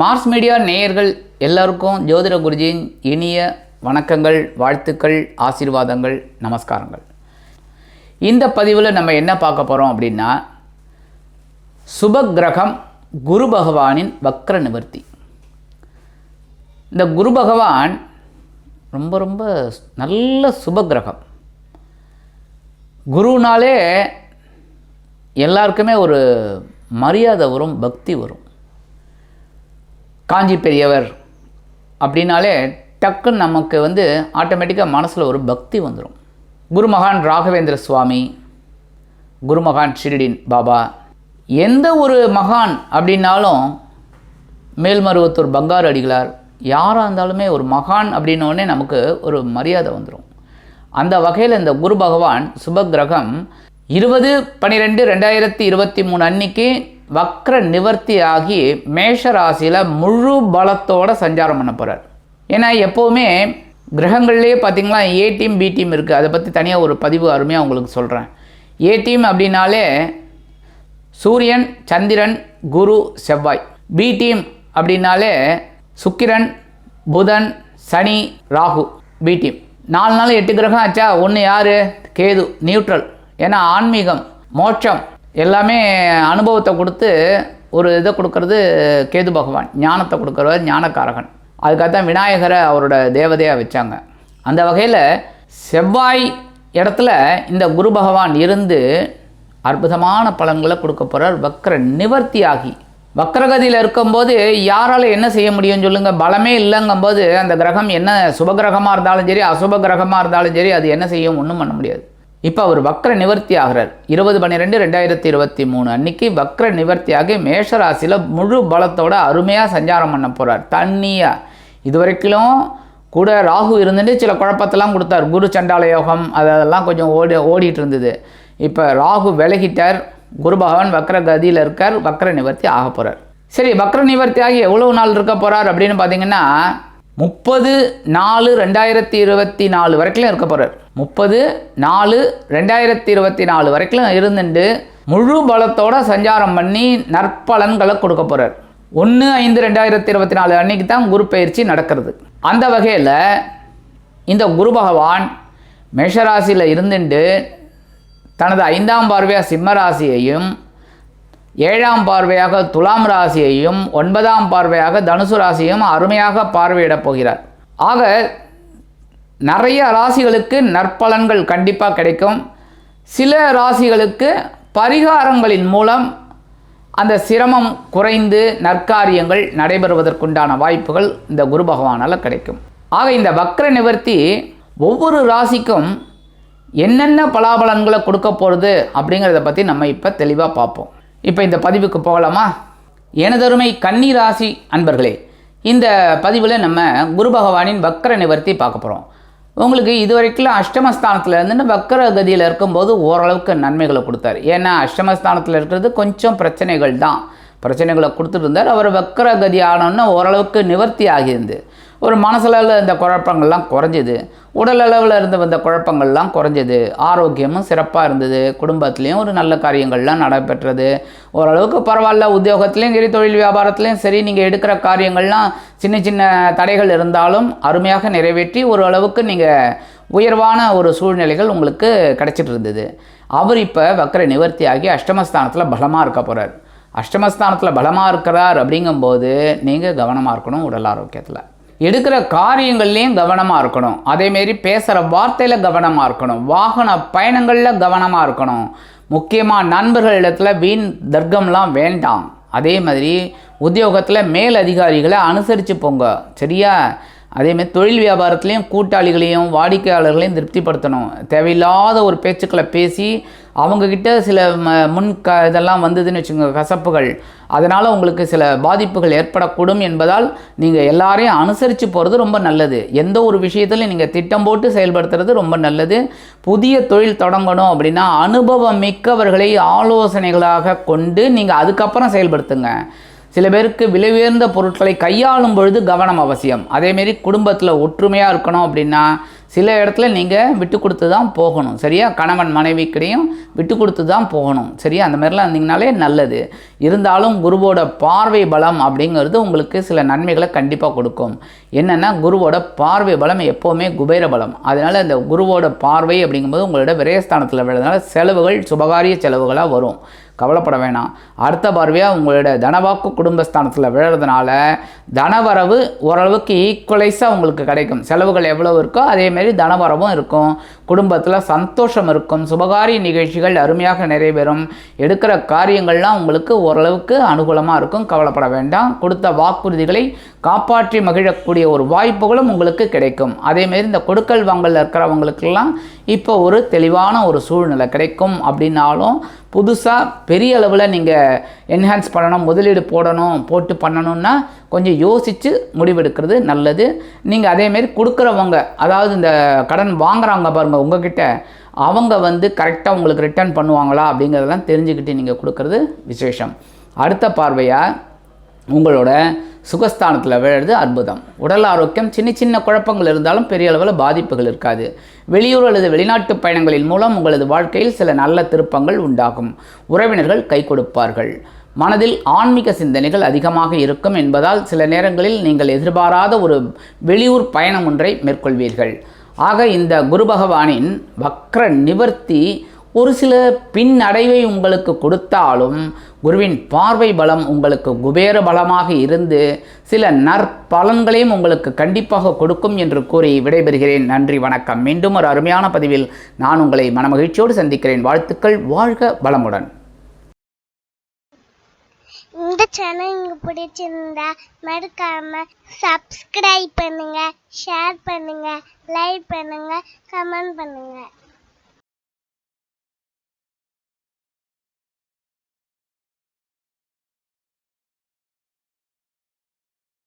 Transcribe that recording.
Mars media நேயர்கள் எல்லாருக்கும் ஜோதிட குருஜியின் இனிய வணக்கங்கள் வாழ்த்துக்கள் ஆசீர்வாதங்கள் நமஸ்காரங்கள். இந்த பதிவில் நம்ம என்ன பார்க்க போகிறோம் அப்படின்னா சுபக்கிரகம் குரு பகவானின் வக்ர நிவர்த்தி. இந்த குரு பகவான் ரொம்ப ரொம்ப நல்ல சுபக்கிரகம் குருனாலே எல்லாருக்குமே ஒரு மரியாதை வரும் பக்தி வரும். காஞ்சி பெரியவர் அப்படின்னாலே டக்குன்னு நமக்கு வந்து ஆட்டோமேட்டிக்காக மனசில் ஒரு பக்தி வந்துடும் குருமகான் ராகவேந்திர சுவாமி குருமகான் ஷிரிடின் பாபா எந்த ஒரு மகான் அப்படின்னாலும் மேல்மருவத்தூர் பங்காரு அடிகளார் யாராக இருந்தாலுமே ஒரு மகான் அப்படின்னோடனே நமக்கு ஒரு மரியாதை வந்துடும் அந்த வகையில் இந்த குரு பகவான் சுபக்கிரகம் இருபது பன்னிரெண்டு ரெண்டாயிரத்தி இருபத்தி மூணு அன்னைக்கு வக்ர நிவர்த்தி ஆகி மேஷ ராசியில் முழு பலத்தோட சஞ்சாரம் பண்ண போகிறார் ஏன்னா எப்போவுமே கிரகங்கள்லேயே பார்த்தீங்களா ஏ டீம் பி டீம் இருக்குது அதை பற்றி தனியாக ஒரு பதிவு அருமையாக உங்களுக்கு சொல்கிறேன் ஏ டீம் அப்படின்னாலே சூரியன் சந்திரன் குரு செவ்வாய். பி டீம் அப்படின்னாலே சுக்கிரன் புதன் சனி ராகு. பி டீம் நாலு நாள் எட்டு கிரகம் ஆச்சா? ஒன்று யார்? கேது. நியூட்ரல் ஏன்னா ஆன்மீகம் மோட்சம். எல்லாமே அனுபவத்தை கொடுத்து ஒரு இதை கொடுக்கறது கேது பகவான் ஞானத்தை கொடுக்குறவர் ஞானக்காரகன். அதுக்காக தான் விநாயகரை அவரோட தேவதையாக வச்சாங்க. அந்த வகையில் செவ்வாய் இடத்துல இந்த குரு பகவான் இருந்து அற்புதமான பலன்களை கொடுக்க போகிறார் வக்ர நிவர்த்தி ஆகி வக்ரகதியில் இருக்கும்போது யாரால் என்ன செய்ய முடியும்னு சொல்லுங்கள் பலமே இல்லைங்கும்போது அந்த கிரகம் என்ன சுபகிரகமாக இருந்தாலும் சரி அசுப கிரகமாக இருந்தாலும் சரி அது என்ன செய்யும்? ஒன்றும் பண்ண முடியாது. இப்போ அவர் வக்ர நிவர்த்தி ஆகிறார். இருபது பன்னிரெண்டு ரெண்டாயிரத்தி இருபத்தி மூணு அன்னைக்கு வக்ர நிவர்த்தியாகி மேஷராசியில் முழு பலத்தோட அருமையாக சஞ்சாரம் பண்ண போகிறார் தண்ணியாக இது வரைக்கும் கூட ராகு இருந்துட்டு சில குழப்பத்தெல்லாம் கொடுத்தார். குரு சண்டால யோகம் அதெல்லாம் கொஞ்சம் ஓடி ஓடிட்டு இருந்தது. இப்போ ராகு விலகிட்டார். குரு பகவான் வக்ர கதியில் இருக்கார். வக்ர நிவர்த்தி ஆக போகிறார் சரி வக்ர நிவர்த்தி ஆகி எவ்வளவு நாள் இருக்க போகிறார் அப்படின்னு பார்த்தீங்கன்னா முப்பது நாலு ரெண்டாயிரத்தி இருபத்தி நாலு வரைக்கும் இருக்க போகிறார் முப்பது நாலு ரெண்டாயிரத்தி இருபத்தி நாலு வரைக்கும் இருந்துட்டு முழு பலத்தோட சஞ்சாரம் பண்ணி நற்பலன்களை கொடுக்க போகிறார் ஒன்று ஐந்து ரெண்டாயிரத்தி இருபத்தி நாலு அன்னைக்கு தான் குரு பயிற்சி நடக்கிறது. அந்த வகையில் இந்த குரு பகவான் மேஷராசியில் இருந்துட்டு தனது ஐந்தாம் பார்வையாக சிம்மராசியையும் ஏழாம் பார்வையாக துலாம் ராசியையும் ஒன்பதாம் பார்வையாக தனுசு ராசியையும் அருமையாக பார்வையிடப் போகிறார். ஆக நிறைய ராசிகளுக்கு நற்பலன்கள் கண்டிப்பாக கிடைக்கும். சில ராசிகளுக்கு பரிகாரங்களின் மூலம் அந்த சிரமம் குறைந்து நற்காரியங்கள் நடைபெறுவதற்குண்டான வாய்ப்புகள் இந்த குரு பகவானால் கிடைக்கும். ஆக இந்த வக்ர நிவர்த்தி ஒவ்வொரு ராசிக்கும் என்னென்ன பலாபலன்களை கொடுக்க போகிறது அப்படிங்கிறத பற்றி நம்ம இப்போ தெளிவாக பார்ப்போம். இப்போ இந்த பதிவுக்கு போகலாமா? எனதருமை கன்னி ராசி அன்பர்களே இந்த பதிவில் நம்ம குரு பகவானின் வக்கர நிவர்த்தி பார்க்க போகிறோம் உங்களுக்கு இது வரைக்கும் அஷ்டமஸ்தானத்தில் இருந்துட்டு வக்கர கதியில் இருக்கும்போது ஓரளவுக்கு நன்மைகளை கொடுத்தாரு. ஏன்னா அஷ்டமஸ்தானத்தில் இருக்கிறது கொஞ்சம் பிரச்சனைகள் தான். பிரச்சனைகளை கொடுத்துட்டு இருந்தார். அவர் வக்கர கதி ஆனோன்னு ஓரளவுக்கு நிவர்த்தி ஆகியிருந்து ஒரு மனசளவில் இந்த குழப்பங்கள்லாம் குறைஞ்சிது. உடல் அளவில் இருந்து வந்த குழப்பங்கள்லாம் குறைஞ்சது. ஆரோக்கியமும் சிறப்பாக இருந்தது. குடும்பத்துலேயும் ஒரு நல்ல காரியங்கள்லாம் நடைபெற்றது. ஓரளவுக்கு பரவாயில்ல. உத்தியோகத்துலேயும் சரி தொழில் வியாபாரத்துலேயும் சரி நீங்கள் எடுக்கிற காரியங்கள்லாம் சின்ன சின்ன தடைகள் இருந்தாலும் அருமையாக நிறைவேற்றி ஒரு அளவுக்கு நீங்கள் உயர்வான ஒரு சூழ்நிலைகள் உங்களுக்கு கிடைச்சிட்டு இருந்தது. அவர் இப்போ வக்கர நிவர்த்தி ஆகி அஷ்டமஸ்தானத்தில் பலமாக இருக்க போகிறார் அஷ்டமஸ்தானத்தில் பலமாக இருக்கிறார் அப்படிங்கும்போது நீங்கள் கவனமாக இருக்கணும் உடல் ஆரோக்கியத்தில். எடுக்கிற காரியங்கள்லேயும் கவனமாக இருக்கணும். அதேமாரி பேசுகிற வார்த்தையில் கவனமாக இருக்கணும். வாகன பயணங்களில் கவனமாக இருக்கணும். முக்கியமாக நண்பர்களிடத்தில் வீண் தர்க்கம்லாம் வேண்டாம். அதே மாதிரி உத்தியோகத்தில் மேல் அதிகாரிகளை அனுசரித்து போங்க. சரியா? அதேமாதிரி தொழில் வியாபாரத்துலேயும் கூட்டாளிகளையும் வாடிக்கையாளர்களையும் திருப்திப்படுத்தணும். தேவையில்லாத ஒரு பேச்சுக்களை பேசி அவங்கக்கிட்ட சில ம முன் க இதெல்லாம் வந்ததுன்னு வச்சுக்கோங்க கசப்புகள். அதனால் உங்களுக்கு சில பாதிப்புகள் ஏற்படக்கூடும் என்பதால் நீங்கள் எல்லாரையும் அனுசரித்து போகிறது ரொம்ப நல்லது. எந்த ஒரு விஷயத்திலும் நீங்கள் திட்டம் போட்டு செயல்படுத்துறது ரொம்ப நல்லது. புதிய தொழில் தொடங்கணும் அப்படின்னா அனுபவம் மிக்கவர்களை ஆலோசனைகளாக கொண்டு நீங்கள் அதுக்கப்புறம் செயல்படுத்துங்க. சில பேருக்கு விலை உயர்ந்த பொருட்களை கையாளும் பொழுது கவனம் அவசியம். அதேமாரி குடும்பத்தில் ஒற்றுமையாக இருக்கணும் அப்படின்னா சில இடத்துல நீங்கள் விட்டு கொடுத்து தான் போகணும். சரியா? கணவன் மனைவிக்கிடையும் விட்டு கொடுத்து தான் போகணும். சரியா? அந்த மாதிரிலாம் இருந்தீங்கனாலே நல்லது. இருந்தாலும் குருவோட பார்வை பலம் அப்படிங்கிறது உங்களுக்கு சில நன்மைகளை கண்டிப்பாக கொடுக்கும். என்னென்னா குருவோட பார்வை பலம் எப்போவுமே குபேர பலம். அதனால் இந்த குருவோட பார்வை அப்படிங்கும்போது உங்களோட விரயஸ்தானத்தில் விழுறதுனால செலவுகள் சுபகாரிய செலவுகளாக வரும். கவலைப்பட வேணாம். அடுத்த பார்வையாக உங்களோட தனவாக்கு குடும்பஸ்தானத்தில் விழுறதுனால தனவரவு ஓரளவுக்கு ஈக்குவலைஸாக உங்களுக்கு கிடைக்கும். செலவுகள் எவ்வளோ இருக்கோ அதேமாரி தனவரவும் இருக்கும். குடும்பத்தில் சந்தோஷம் இருக்கும். சுபகாரிய நிகழ்ச்சிகள் அருமையாக நிறைவேறும். எடுக்கிற காரியங்கள்லாம் உங்களுக்கு ஓரளவுக்கு அனுகூலமாக இருக்கும். கவலைப்பட வேண்டாம். கொடுத்த வாக்குறுதிகளை காப்பாற்றி மகிழக்கூடிய ஒரு வாய்ப்புகளும் உங்களுக்கு கிடைக்கும். அதேமாரி இந்த கொடுக்கல் வாங்கல் இருக்கிறவங்களுக்கெல்லாம் இப்போ ஒரு தெளிவான ஒரு சூழ்நிலை கிடைக்கும். அப்படின்னாலும் புதுசாக பெரிய அளவில் நீங்கள் என்ஹான்ஸ் பண்ணணும் முதலீடு போடணும் போட்டு பண்ணணும்னா கொஞ்சம் யோசித்து முடிவெடுக்கிறது நல்லது. நீங்கள் அதேமாரி கொடுக்குறவங்க அதாவது இந்த கடன் வாங்குறாங்க பாருங்கள் உங்ககிட்ட அவங்க வந்து கரெக்டாக உங்களுக்கு ரிட்டர்ன் பண்ணுவாங்களா அப்படிங்கிறதெல்லாம் தெரிஞ்சுக்கிட்டு நீங்கள் கொடுக்குறது விசேஷம். அடுத்த பார்வையாக உங்களோட சுகஸ்தானத்தில் விழுறது அற்புதம். உடல் ஆரோக்கியம் சின்ன சின்ன குழப்பங்கள் இருந்தாலும் பெரிய அளவில் பாதிப்புகள் இருக்காது. வெளியூர் அல்லது வெளிநாட்டு பயணங்களின் மூலம் உங்களது வாழ்க்கையில் சில நல்ல திருப்பங்கள் உண்டாகும். உறவினர்கள் கை கொடுப்பார்கள். மனதில் ஆன்மீக சிந்தனைகள் அதிகமாக இருக்கும் என்பதால் சில நேரங்களில் நீங்கள் எதிர்பாராத ஒரு வெளியூர் பயணம் ஒன்றை மேற்கொள்வீர்கள். ஆக இந்த குரு பகவானின் வக்ர நிவர்த்தி ஒரு சில பின்னடைவை உங்களுக்கு கொடுத்தாலும் குருவின் பார்வை பலம் உங்களுக்கு குபேர பலமாக இருந்து சில நற்பலன்களையும் உங்களுக்கு கண்டிப்பாக கொடுக்கும் என்று கூறி விடைபெறுகிறேன். நன்றி வணக்கம். மீண்டும் ஒரு அருமையான பதிவில் நான் உங்களை மனமகிழ்ச்சியோடு சந்திக்கிறேன். வாழ்த்துக்கள் வாழ்க பலமுடன் இந்த சேனல் உங்களுக்கு பிடிச்சிருந்தா மறக்காம சப்ஸ்கிரைப் பண்ணுங்க ஷேர் பண்ணுங்க லைக் பண்ணுங்க கமெண்ட் பண்ணுங்க.